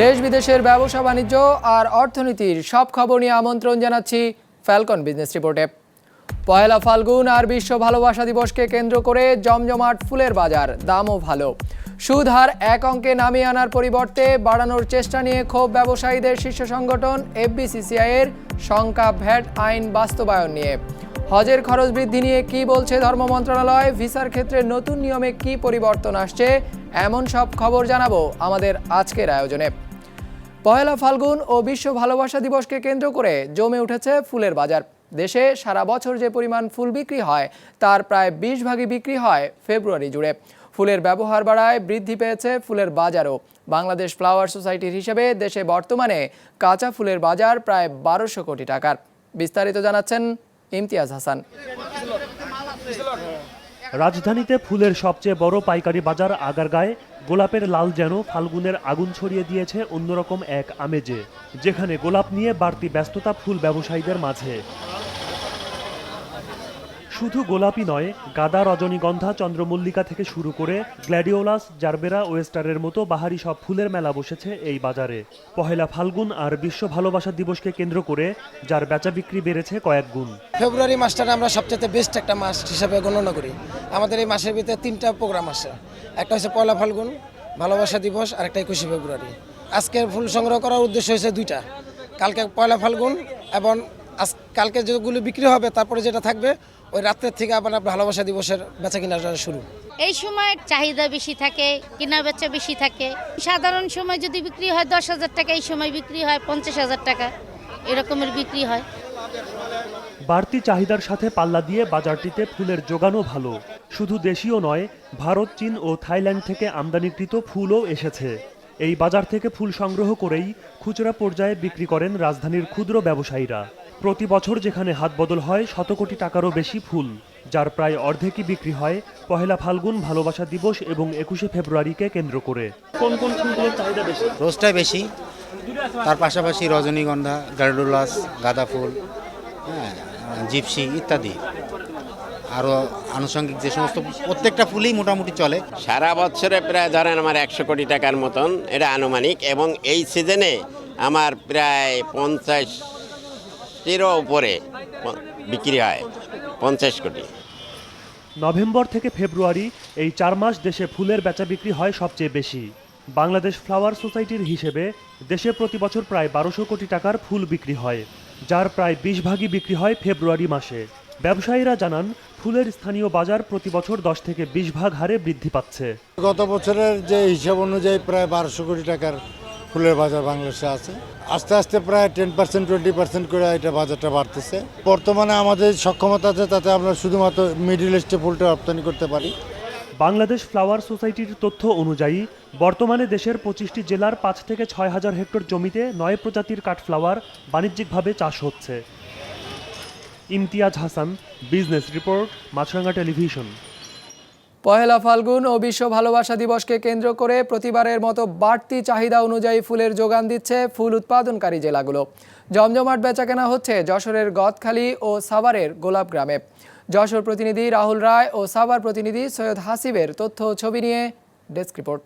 দেশ বিদেশের ব্যবসা বাণিজ্য আর অর্থনীতির সব খবর নিয়ে আমন্ত্রণ জানাচ্ছি ফ্যালকন বিজনেস রিপোর্টে পয়লা ফাল্গুন আর বিশ্ব ভালোবাসা দিবসকে কেন্দ্র করে জমজমাট ফুলের বাজার, দামও ভালো। সুদ হার এক অঙ্কে নামিয়ে আনার পরিবর্তে বাড়ানোর চেষ্টা নিয়ে ক্ষোভ ব্যবসায়ীদের শীর্ষ সংগঠন এফবিসিসিআই এর শঙ্কা ভ্যাট আইন বাস্তবায়ন নিয়ে। হজের খরচ বৃদ্ধি নিয়ে কি বলছে ধর্ম মন্ত্রণালয়, ভিসার ক্ষেত্রে নতুন নিয়মে কি পরিবর্তন আসছে, এমন সব খবর জানাব আমাদের আজকের আয়োজনে। পয়লা ফাল্গুন ও বিশ্ব ভালোবাসা দিবসকে কেন্দ্র করে জমে উঠেছে ফুলের বাজার। দেশে সারা বছর যে পরিমাণ ফুল বিক্রি হয়, তার প্রায় বিশ ভাগই বিক্রি হয় ফেব্রুয়ারি জুড়ে। ফুলের ব্যবহার বাড়ায় বৃদ্ধি পেয়েছে ফুলের বাজারও। বাংলাদেশ ফ্লাওয়ার সোসাইটির হিসেবে দেশে বর্তমানে কাঁচা ফুলের বাজার প্রায় বারোশো কোটি টাকার। বিস্তারিত জানাচ্ছেন ইমতিয়াজ হাসান। রাজধানীতে ফুলের সবচেয়ে বড় পাইকারি বাজার আগারগাঁয়ে গোলাপের লাল যেন ফাল্গুনের আগুন ছড়িয়ে দিয়েছে অন্যরকম এক আমেজে, যেখানে গোলাপ নিয়ে বাড়তি ব্যস্ততা ফুল ব্যবসায়ীদের মাঝে। শুধু গোলাপি নয়, গাদা রজনীগন্ধা, চন্দ্রমল্লিকা থেকে শুরু করে গ্ল্যাডিওলাস, জারবেরা, ওয়েস্টারের মতো বাহারি সব ফুলের মেলা বসেছে এই বাজারে। পহেলা ফাল্গুন আর বিশ্ব ভালোবাসা দিবসকে কেন্দ্র করে যার বেচা বিক্রি বেড়েছে কয়েক গুণ। ফেব্রুয়ারি মাসটাকে আমরা সবচেয়ে বেস্ট একটা মাস হিসাবে গণনা করি। আমাদের এই মাসের ভিতরে তিনটা প্রোগ্রাম আসে একটা হচ্ছে পয়লা ফাল্গুন, ভালোবাসা দিবস, আর একটা একুশে ফেব্রুয়ারি। আজকের ফুল সংগ্রহ করার উদ্দেশ্য হয়েছে দুইটা। কালকে পয়লা ফাল্গুন এবং আজ কালকে যেগুলো বিক্রি হবে, তারপরে যেটা থাকবে ওই রাত্রের থেকে আবার আপনার ভালোবাসা দিবসের বেচা কেনাটা শুরু। এই সময় চাহিদা বেশি থাকে কেনা বেচা বেশি থাকে। সাধারণ সময় যদি বিক্রি হয় দশ হাজার টাকা এই সময় বিক্রি হয় পঞ্চাশ হাজার টাকা। এরকমের বিক্রি হয়। বাড়তি চাহিদার সাথে পাল্লা দিয়ে বাজারটিতে ফুলের যোগানও ভালো। শুধু দেশীয় নয় ভারত চীন ও থাইল্যান্ড থেকে আমদানিকৃত ফুলও এসেছে। এই বাজার থেকে ফুল সংগ্রহ করেই খুচরা পর্যায়ে বিক্রি করেন রাজধানীর ক্ষুদ্র ব্যবসায়ীরা। প্রতি বছর যেখানে হাত বদল হয় শত কোটি টাকারও বেশি ফুল যার প্রায় অর্ধেকই বিক্রি হয় পহেলা ফাল্গুন ভালোবাসা দিবস এবং একুশে ফেব্রুয়ারিকে কেন্দ্র করে। কোন কোন ফুলগুলোর চাহিদা বেশি? রোজটাই বেশি। তার পাশাপাশি রজনীগন্ধা গার্ডুলাস গাঁদা ফুল হ্যাঁ জিপসি ইত্যাদি। আরও আনুষঙ্গিক যে সমস্ত প্রত্যেকটা ফুলই মোটামুটি চলে। সারা বছরে প্রায় ধরেন আমার একশো কোটি টাকার মতন এটা আনুমানিক এবং এই সিজনে আমার প্রায় পঞ্চাশেরও উপরে বিক্রি হয় পঞ্চাশ কোটি। নভেম্বর থেকে ফেব্রুয়ারি এই চার মাস দেশে ফুলের বেচা বিক্রি হয় সবচেয়ে বেশি। বাংলাদেশ ফ্লাওয়ার সোসাইটির হিসেবে দেশে প্রতি বছর প্রায় বারোশো কোটি টাকার ফুল বিক্রি হয় যার প্রায় বিশ ভাগই বিক্রি হয় ফেব্রুয়ারি মাসে। ব্যবসায়ীরা জানান ফুলের স্থানীয় বাজার প্রতি বছর দশ থেকে বিশ ভাগ হারে বৃদ্ধি পাচ্ছে। গত বছরের যে হিসাব অনুযায়ী প্রায় বারোশো কোটি টাকার ফুলের বাজার বাংলাদেশে আছে। আস্তে আস্তে প্রায় টেন পার্সেন্ট টোয়েন্টি পার্সেন্ট করে এটা বাজারটা বাড়তেছে। বর্তমানে আমাদের সক্ষমতা আছে, তাতে আমরা শুধুমাত্র মিডিল ইস্টে ফুলটা রপ্তানি করতে পারি। বাংলাদেশ ফ্লাওয়ার সোসাইটির তথ্য অনুযায়ী, বর্তমানে দেশের পঁচিশটি জেলার পাঁচ থেকে ছয় হাজার হেক্টর জমিতে নয় প্রজাতির কাঠফ্লাওয়ার বাণিজ্যিকভাবে চাষ হচ্ছে। Imtiaz Hasan, business report, Maasranga television. Pohela Falgun ও বিশ্ব ভালোবাসা দিবসকে কেন্দ্র করে প্রতিবারের মতো বাড়তি চাহিদা অনুযায়ী ফুলের যোগান দিচ্ছে ফুল উৎপাদনকারী জেলাগুলো। জমজমাট বেচাকেনা হচ্ছে যশোরের গদখালি ও সাভারের গোলাপ গ্রামে। যশোর প্রতিনিধি রাহুল রায় ও সাভার প্রতিনিধি সৈয়দ হাসিবের তথ্য ছবি নিয়ে ডেস্ক রিপোর্ট।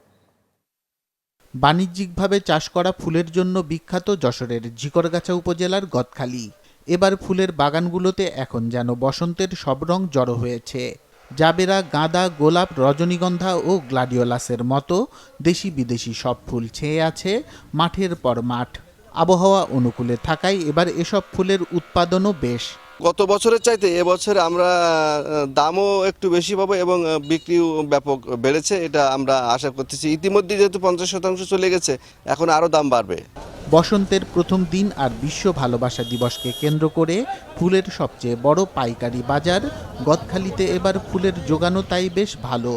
বাণিজ্যিকভাবে চাষ করা ফুলের জন্য বিখ্যাত যশোরের ঝিকরগাছা উপজেলার গদখালি। এবার ফুলের বাগানগুলোতে এখন যেন বসন্তের সব রং জড়ো হয়েছে। জাবেরা, গাঁদা, গোলাপ, রজনীগন্ধা ও গ্লাডিওলাসের মতো দেশি বিদেশি সব ফুল ছেয়ে আছে মাঠের পর মাঠ। আবহাওয়া অনুকূলে থাকায় এবার এসব ফুলের উৎপাদনও বেশ। গত বছরের চাইতে এবছর আমরা দামও একটু বেশি পাবো এবং বিক্রিও ব্যাপক বেড়েছে, এটা আমরা আশা করতেছি। ইতিমধ্যে যেহেতু পঞ্চাশ শতাংশ চলে গেছে, এখন আরও দাম বাড়বে। বসন্তের প্রথম দিন আর বিশ্ব ভালোবাসা দিবসকে কেন্দ্র করে ফুলের সবচেয়ে বড় পাইকারি বাজার গদখালিতে এবার ফুলের যোগানও তাই বেশ ভালো।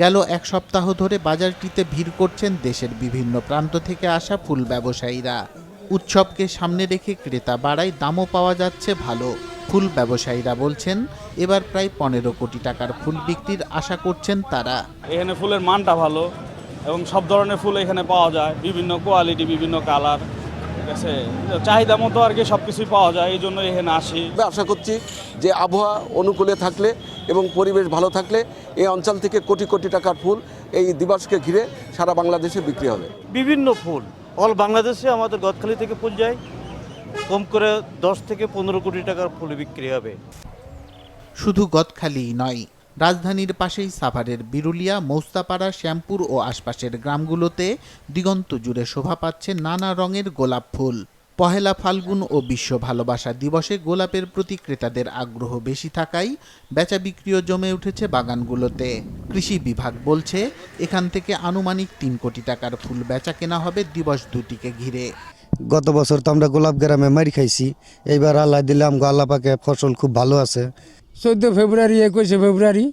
গেল এক সপ্তাহ ধরে বাজারটিতে ভিড় করছেন দেশের বিভিন্ন প্রান্ত থেকে আসা ফুল ব্যবসায়ীরা। উৎসবকে সামনে রেখে ক্রেতা বাড়ায় দামও পাওয়া যাচ্ছে ভালো। ফুল ব্যবসায়ীরা বলছেন, এবার প্রায় পনেরো কোটি টাকার ফুল বিক্রির আশা করছেন তারা। এখানে ফুলের মানটা ভালো এবং সব ধরনের ফুল এখানে পাওয়া যায়। বিভিন্ন কোয়ালিটি, বিভিন্ন কালার। ঠিক আছে চাহিদা মতো আর কি সব কিছুই পাওয়া যায় এই জন্য এখানে আসি। আশা করছি যে আবহাওয়া অনুকূলে থাকলে এবং পরিবেশ ভালো থাকলে এই অঞ্চল থেকে কোটি কোটি টাকার ফুল এই দিবসকে ঘিরে সারা বাংলাদেশে বিক্রি হবে। বিভিন্ন ফুল। অল বাংলাদেশে আমাদের গদখালি থেকে ফুল যায় কম করে দশ থেকে পনেরো কোটি টাকার ফুল বিক্রি হবে। শুধু গদখালিই নয় রাজধানীর পাশেই সাভারের বিরুলিয়া, মৌস্তাপাড়া, শ্যামপুর ও আশপাশের গ্রামগুলোতে দিগন্ত জুড়ে শোভা পাচ্ছে নানা রঙের গোলাপ ফুল। পহেলা ফাল্গুন ও বিশ্ব ভালোবাসা দিবসে গোলাপের প্রতি ক্রেতাদের আগ্রহ বেশি থাকায় বেচা বিক্রিও জমে উঠেছে বাগানগুলোতে। কৃষি বিভাগ বলছে, এখান থেকে আনুমানিক তিন কোটি টাকার ফুল বেচা কেনা হবে দিবস দুটিকে ঘিরে। গত বছর তো আমরা গোলাপ গ্রামে মারি খাইছি, এইবার আল্লাহ দিলাম আল্লাহ ফসল খুব ভালো আছে। চোদ্দ ফেব্রুয়ারি, একুশে ফেব্রুয়ারি,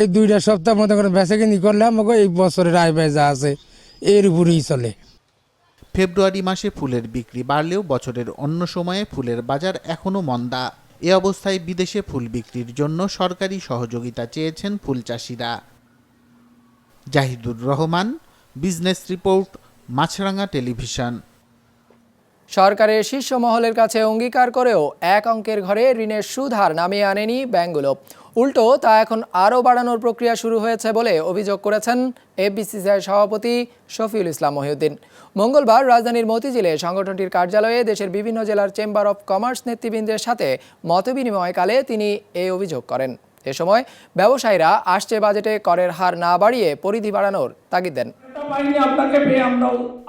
এই দুইটা সপ্তাহ মতো করে বেচাকেনি করলে আমাকে এই বছরের আয় ব্যয় যা আছে, এর উপরেই চলে। ফেব্রুয়ারি মাসে ফুলের বিক্রি বাড়লেও বছরের অন্য সময়ে ফুলের বাজার এখনও মন্দা। এ অবস্থায় বিদেশে ফুল বিক্রির জন্য সরকারি সহযোগিতা চেয়েছেন ফুল চাষিরা। Zahidur Rahman, business report, Maasranga television. সরকারের শীর্ষ মহলের কাছে অঙ্গীকার করেও এক অঙ্কের ঘরে ঋণের সুদ হার নামিয়ে আনেনি ব্যাংকগুলো। উল্টো, তা এখন আরও বাড়ানোর প্রক্রিয়া শুরু হয়েছে বলে অভিযোগ করেছেন এফবিসিসিআই সভাপতি শফিউল ইসলাম মহিউদ্দিন। মঙ্গলবার রাজধানীর মতিঝিলে সংগঠনটির কার্যালয়ে দেশের বিভিন্ন জেলার চেম্বার অব কমার্স নেতৃবৃন্দের সাথে মতবিনিময়কালে তিনি এই অভিযোগ করেন। এ সময় ব্যবসায়ীরা আসছে বাজেটে করের হার না বাড়িয়ে পরিধি বাড়ানোর তাগিদ দেন।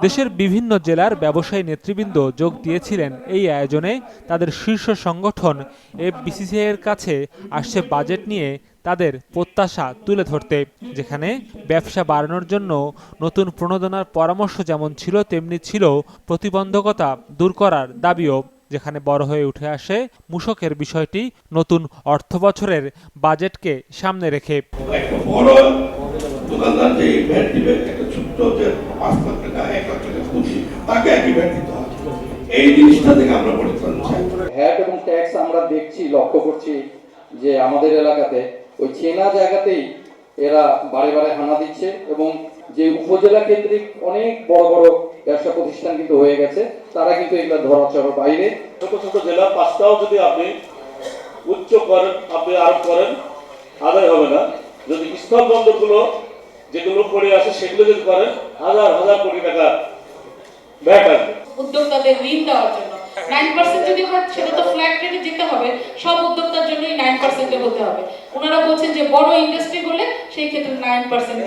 দেশের বিভিন্ন জেলার ব্যবসায়ী নেতৃবৃন্দ যোগ দিয়েছিলেন এই আয়োজনে। তাদের শীর্ষ সংগঠন এফবিসিসিআই এর কাছে আসছে বাজেট নিয়ে তাদের প্রত্যাশা তুলে ধরতে, যেখানে ব্যবসা বাড়ানোর জন্য নতুন প্রণোদনার পরামর্শ যেমন ছিল, তেমনি ছিল প্রতিবন্ধকতা দূর করার দাবিও। যেখানে বড় হয়ে উঠে আসে মূসকের বিষয়টি নতুন অর্থ বছরের বাজেটকে সামনে রেখে। ভ্যাট ভ্যাট এই জিনিসটা থেকে আমরা পরিত্রাণ চাই। হ্যাট এবং ট্যাক্স আমরা দেখছি লক্ষ্য করছি যে আমাদের এলাকাতে ওই চেনা জায়গাতেই এরা বারে বারে হানা দিচ্ছে এবং যে উপজেলা কেন্দ্রিক অনেক বড় বড় ব্যবসা প্রতিষ্ঠান কিন্তু হয়ে গেছে। তারা কিন্তু এগুলো ধরাচড়ার বাইরে ছোট ছোট জেলা, পাঁচটাও যদি আপনি উচ্চ করেন, আপনি আরোপ করেন, আদায় হবে না। যদি স্থল বন্দরগুলো যেগুলো পড়ে আছে, সেগুলো যদি করেন, হাজার হাজার কোটি টাকা আসবে উদ্যোক্তাদের ঋণ দেওয়ার জন্য। নাইন যদি সেটা হবে। সব উদ্যোক্তার জন্যই নাইন হতে হবে। ওনারা বলছেন যে বড় ইন্ডাস্ট্রি সেই ক্ষেত্রে নাইন পার্সেন্ট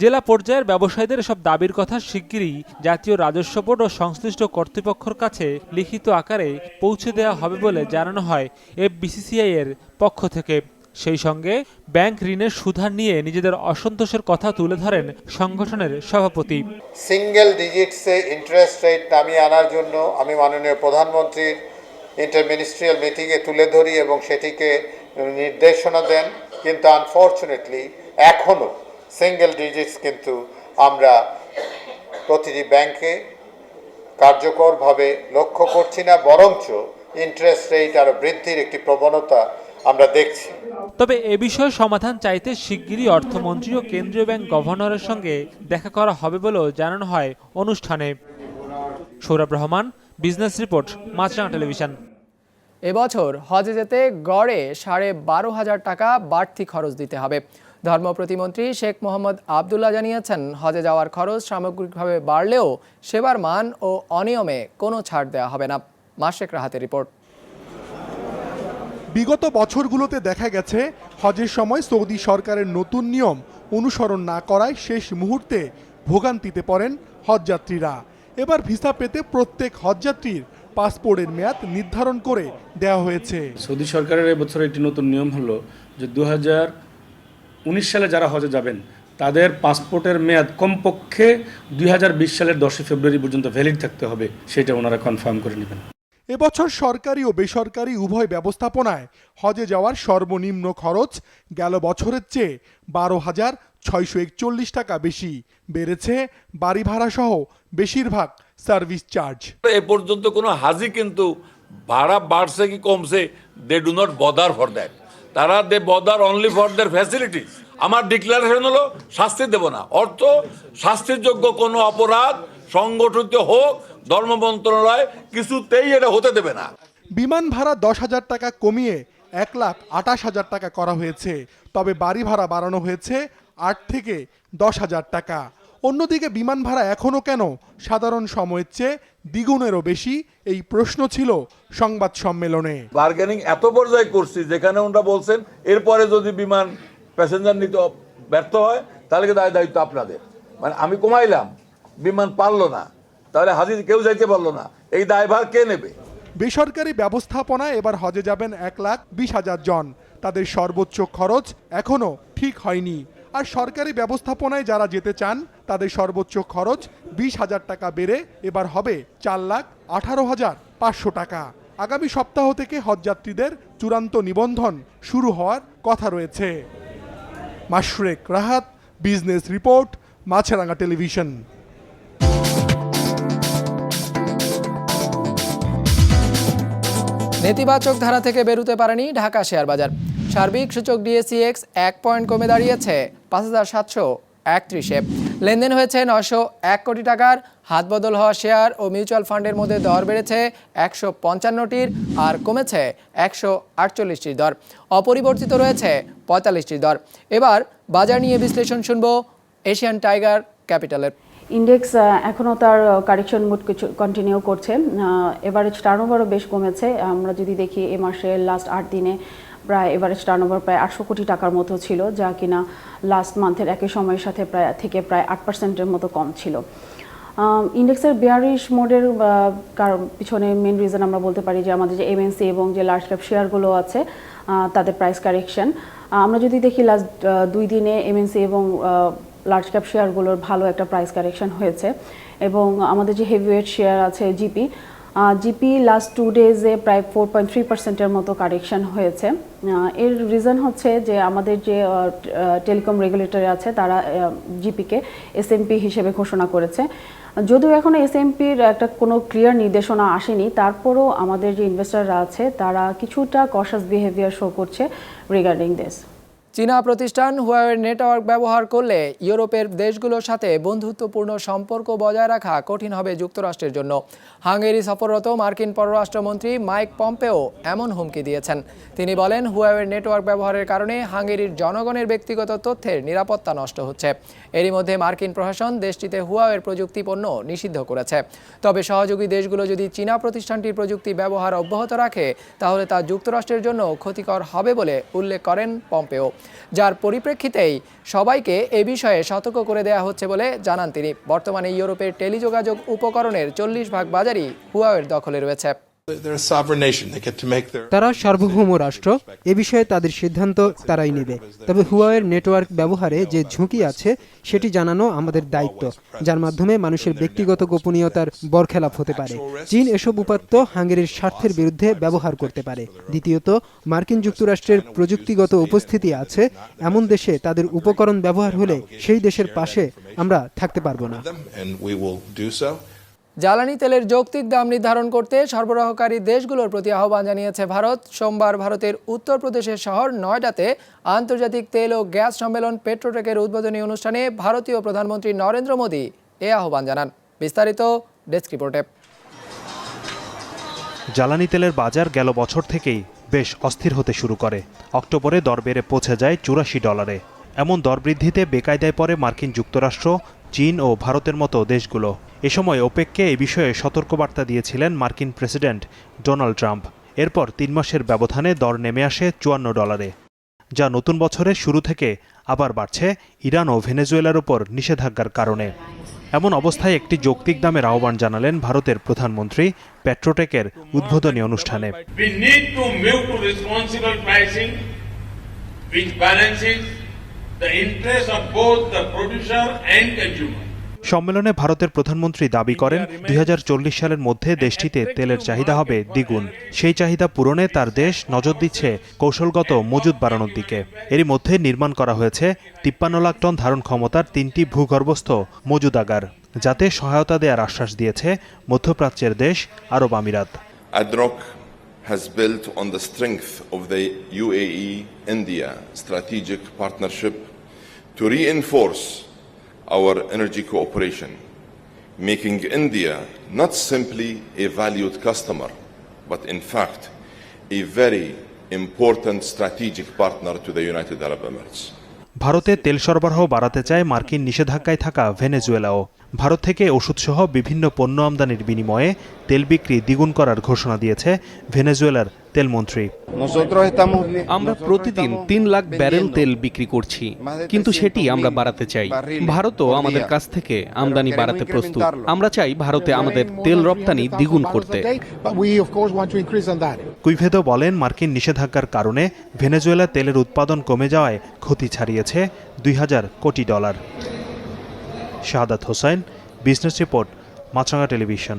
জেলা পর্যায়ের ব্যবসায়ীদের সব দাবির কথা শিগগিরই জাতীয় রাজস্ব বোর্ড ও সংশ্লিষ্ট কর্তৃপক্ষের কাছে লিখিত আকারে পৌঁছে দেওয়া হবে বলে জানানো হয় এফবিসিসিআই এর পক্ষ থেকে। সেই সঙ্গে ব্যাংক ঋণের সুধার নিয়ে নিজেদের অসন্তোষের কথা তুলে ধরেন সংগঠনের সভাপতি। সিঙ্গেল ডিজিটসে ইন্টারেস্ট রেট নামিয়ে আনার জন্য আমি মাননীয় প্রধানমন্ত্রীর ইন্টারমিনিস্ট্রিয়াল মিটিংয়ে তুলে ধরি এবং সেটিকে নির্দেশনা দেন। কিন্তু আনফর্চুনেটলি এখনও সিঙ্গেল ডিজিটস কিন্তু আমরা প্রতিটি ব্যাংকে কার্যকরভাবে লক্ষ্য করছি না বরঞ্চ ইন্টারেস্ট রেট আরও বৃদ্ধির একটি প্রবণতা আমরা দেখছি। তবে এ বিষয়ে সমাধান চাইতে শিগগিরই অর্থমন্ত্রী ও কেন্দ্রীয় ব্যাংক গভর্নরের সঙ্গে দেখা করা হবে বলেও জানানো হয় অনুষ্ঠানে। Sourav Rahman business report Maasranga television. এবছর হজে যেতে গড়ে সাড়ে বারো হাজার টাকা বাড়তি খরচ দিতে হবে। ধর্ম প্রতিমন্ত্রী শেখ মোহাম্মদ আবদুল্লাহ জানিয়েছেন হজে যাওয়ার খরচ সামগ্রিকভাবে বাড়লেও সেবার মান ও অনিয়মে কোনো ছাড় দেওয়া হবে না। মাসেক রাহাতের রিপোর্ট। বিগত বছরগুলোতে দেখা গেছে হজের সময় সৌদি সরকারের নতুন নিয়ম অনুসরণ না করায় শেষ মুহূর্তে ভোগান্তিতে পড়েন হজযাত্রীরা। এবার ভিসা পেতে প্রত্যেক হজযাত্রীর পাসপোর্টের মেয়াদ নির্ধারণ করে দেওয়া হয়েছে। সৌদি সরকারের এবছর একটি নতুন নিয়ম হলো যে দু হাজার উনিশ সালে যারা হজে যাবেন তাদের পাসপোর্টের মেয়াদ কমপক্ষে দুই হাজার বিশ সালের দশই ফেব্রুয়ারি পর্যন্ত ভ্যালিড থাকতে হবে সেটা ওনারা কনফার্ম করে নেবেন। এবছর সরকারি ও বেসরকারি উভয় ব্যবস্থাপনায় হজে যাওয়ার সর্বনিম্ন খরচ গেল বছরের চেয়ে বারো হাজার ছয়শো একচল্লিশ টাকা বেশি বেড়েছে বাড়ি ভাড়া সহ বেশিরভাগ সার্ভিস চার্জ। এ পর্যন্ত কোনো হাজি কিন্তু ভাড়া বাড়ছে কি কমছে they do not bother for that তারা they bother only for their facilities আমার ডিক্লারেশন হলো, শাস্তি দেব না। অর্থ শাস্তির যোগ্য কোনো অপরাধ সংগঠিত হোক, ধর্ম মন্ত্রণালয় কিছুতেই এটা হতে দেবে না। বিমান ভাড়া দশ হাজার টাকা কমিয়ে এক লাখ আটাশ হাজার টাকা করা হয়েছে। তবে বাড়ি ভাড়া বাড়ানো হয়েছে আট থেকে দশ হাজার টাকা। অন্যদিকে বিমান ভাড়া এখনও কেন সাধারণ সময়ের চেয়ে দ্বিগুণেরও বেশি? এই প্রশ্ন ছিল সংবাদ সম্মেলনে। বার্গেনিং এত পর্যায়ে করছি যেখানে ওনারা বলছেন এরপরে যদি বিমান প্যাসেঞ্জার নিতে ব্যর্থ হয় তাহলে কি দায় দায়িত্ব আপনাদের। মানে আমি কমাইলাম বিমান পারল না তাহলে হাজির কেউ যাইতে পারল না এই দায়ভার কে নেবে? বেসরকারি ব্যবস্থাপনায় এবার হজে যাবেন এক লাখ বিশ হাজার জন। তাদের সর্বোচ্চ খরচ এখনও ঠিক হয়নি। আর সরকারি ব্যবস্থাপনায় যারা যেতে চান, তাদের সর্বোচ্চ খরচ বিশ হাজার টাকা বেড়ে এবার হবে চার লাখ আঠারো হাজার পাঁচশো টাকা। আগামী সপ্তাহ থেকে হজযাত্রীদের চূড়ান্ত নিবন্ধন শুরু হওয়ার কথা রয়েছে। Mashrek Rahat, business report, Maasranga television. নেতিবাচক ধারা থেকে বেরোতে পারেনি ঢাকা শেয়ার বাজার সার্বিক সূচক ডিএসিএক্স এক পয়েন্ট কমে দাঁড়িয়েছে, পাঁচ হাজার সাতশো একত্রিশে। লেনদেন হয়েছে নশো এক কোটি টাকার হাত বদল হওয়া শেয়ার ও মিউচুয়াল ফান্ডের মধ্যে দর বেড়েছে একশো পঞ্চান্নটির আর কমেছে একশো আটচল্লিশটির দর। অপরিবর্তিত রয়েছে পঁয়তাল্লিশটির দর। এবার বাজার নিয়ে বিশ্লেষণ শুনব এশিয়ান টাইগার ক্যাপিটালের। ইন্ডেক্স এখনও তার কারেকশন মুড কিছু কন্টিনিউ করছে। এভারেজ টার্নওভারও বেশ কমেছে। আমরা যদি দেখি এ মাসের লাস্ট আট দিনে প্রায় এভারেজ টার্নওভার প্রায় আটশো কোটি টাকার মতো ছিল, যা কিনা লাস্ট মান্থের একই সময়ের সাথে প্রায়, থেকে প্রায় আট পার্সেন্টের মতো কম ছিল। ইন্ডেক্সের বিয়ারিশ মোডের পিছনে মেন রিজন আমরা বলতে পারি যে আমাদের যে এমএনসি এবং যে লার্জ ক্যাপ শেয়ারগুলো আছে তাদের প্রাইস কারেকশন আমরা যদি দেখি লাস্ট দুই দিনে এমএনসি এবং লার্জ ক্যাপ শেয়ারগুলোর ভালো একটা প্রাইস কারেকশন হয়েছে। এবং আমাদের যে হেভিওয়েট শেয়ার আছে জিপি জিপি লাস্ট টু ডেজে প্রায় ফোর পয়েন্ট থ্রি পার্সেন্টের মতো কারেকশন হয়েছে। এর রিজন হচ্ছে যে আমাদের যে টেলিকম রেগুলেটর আছে, তারা জিপিকে এস এসএমপি হিসেবে ঘোষণা করেছে। যদিও এখনও এসএমপির একটা কোনো ক্লিয়ার নির্দেশনা আসেনি, তারপরও আমাদের যে ইনভেস্টাররা আছে, তারা কিছুটা কশাস বিহেভিয়ার শো করছে রিগার্ডিং দিস চীনা প্রতিষ্ঠান হুয়াওয়ের নেটওয়ার্ক ব্যবহার করলে ইউরোপের দেশগুলোর সাথে বন্ধুত্বপূর্ণ সম্পর্ক বজায় রাখা কঠিন হবে যুক্তরাষ্ট্রের জন্য। হাঙ্গেরি সফররত মার্কিন পররাষ্ট্রমন্ত্রী মাইক পম্পেও এমন হুমকি দিয়েছেন। তিনি বলেন হুয়াওয়ের নেটওয়ার্ক ব্যবহারের কারণে হাঙ্গেরির জনগণের ব্যক্তিগত তথ্যের নিরাপত্তা নষ্ট হচ্ছে। এরই মধ্যে মার্কিন প্রশাসন দেশটিতে হুয়াওয়ের প্রযুক্তি পণ্য নিষিদ্ধ করেছে। তবে সহযোগী দেশগুলো যদি চীনা প্রতিষ্ঠানটির প্রযুক্তি ব্যবহার অব্যাহত রাখে, তাহলে তা যুক্তরাষ্ট্রের জন্য ক্ষতিকর হবে বলে উল্লেখ করেন পম্পেও। যার পরিপ্রেক্ষিতেই সবাইকে এ বিষয়ে সতর্ক করে দেয়া হচ্ছে বলে জানান তিনি। বর্তমানে ইউরোপের টেলিযোগাযোগ উপকরণের চল্লিশ ভাগ বাজারই হুয়াওয়ের দখলে রয়েছে। তারা সার্বভৌম রাষ্ট্র। এ বিষয়ে তাদের সিদ্ধান্ত তারাই নেবে। তবে হুয়াওয়ের নেটওয়ার্ক ব্যবহারে যে ঝুঁকি আছে সেটি জানানো আমাদের দায়িত্ব যার মাধ্যমে মানুষের ব্যক্তিগত গোপনীয়তার বরখেলাপ হতে পারে। চীন এসব উপাত্ত হাঙ্গেরির স্বার্থের বিরুদ্ধে ব্যবহার করতে পারে। দ্বিতীয়ত মার্কিন যুক্তরাষ্ট্রের প্রযুক্তিগত উপস্থিতি আছে। এমন দেশে তাদের উপকরণ ব্যবহার হলে সেই দেশের পাশে আমরা থাকতে পারব না। জ্বালানি তেলের যৌক্তিক দাম নির্ধারণ করতে সরবরাহকারী দেশগুলোর প্রতি আহ্বান জানিয়েছে ভারত। সোমবার ভারতের উত্তরপ্রদেশের শহর নয়ডাতে আন্তর্জাতিক তেল ও গ্যাস সম্মেলন পেট্রোটেকের উদ্বোধনী অনুষ্ঠানে ভারতীয় প্রধানমন্ত্রী নরেন্দ্র মোদী এ আহ্বান জানান। বিস্তারিত ডেস্ক রিপোর্টে। জ্বালানি তেলের বাজার গেল বছর থেকেই বেশ অস্থির হতে শুরু করে। অক্টোবরে দর বেড়ে পৌঁছে যায় চুরাশি ডলারে। এমন দর বৃদ্ধিতে বেকায়দায় পড়ে মার্কিন যুক্তরাষ্ট্র, চীন ও ভারতের মতো দেশগুলো। এ সময় ওপেককে এই বিষয়ে সতর্কবার্তা দিয়েছিলেন মার্কিন প্রেসিডেন্ট ডোনাল্ড ট্রাম্প। এরপর তিন মাসের ব্যবধানে দর নেমে আসে চুয়ান্ন ডলারে, যা নতুন বছরের শুরু থেকে আবার বাড়ছে ইরান ও ভেনেজুয়েলার ওপর নিষেধাজ্ঞার কারণে। এমন অবস্থায় একটি যৌক্তিক দামের আহ্বান জানালেন ভারতের প্রধানমন্ত্রী পেট্রোটেকের উদ্বোধনী অনুষ্ঠানে। Which balances the interest of both the producer and consumer. সম্মেলনে ভারতের প্রধানমন্ত্রী দাবি করেন, দুই সালের মধ্যে দেশটিতে তেলের চাহিদা হবে দ্বিগুণ। সেই চাহিদা পূরণে তার দেশ নজর দিচ্ছে কৌশলগত মজুদ বাড়ানোর দিকে। এরই মধ্যে নির্মাণ করা হয়েছে তিপ্পান্ন লাখ টন ধারণ ক্ষমতার তিনটি ভূগর্ভস্থ মজুদাগার যাতে সহায়তা দেওয়ার আশ্বাস দিয়েছে মধ্যপ্রাচ্যের দেশ আরব আমিরাত। Has built on the strength of the UAE India strategic partnership to reinforce our energy cooperation, making India not simply a valued customer, but in fact a very important strategic partner to the United Arab Emirates. ভারতে তেল সরবরাহ বাড়াতে চায় মার্কিন নিষেধাজ্ঞায় থাকা ভেনেজুয়েলাও ভারত থেকে ওষুধসহ বিভিন্ন পণ্য আমদানির বিনিময়ে তেল বিক্রি দ্বিগুণ করার ঘোষণা দিয়েছে ভেনেজুয়েলার তেলমন্ত্রী আমরা প্রতিদিন তিন লাখ ব্যারেল তেল বিক্রি করছি কিন্তু সেটি আমরা বাড়াতে চাই। ভারতও আমাদের কাছ থেকে আমদানি বাড়াতে প্রস্তুত। আমরা চাই ভারতে আমাদের তেল রপ্তানি দ্বিগুণ করতে। কুইভেদো বলেন মার্কিন নিষেধাজ্ঞার কারণে ভেনেজুয়েলা তেলের উৎপাদন কমে যাওয়ায় ক্ষতি ছাড়িয়েছে দুই হাজার crore dollar. Shahadat Hossain business report Maasranga television.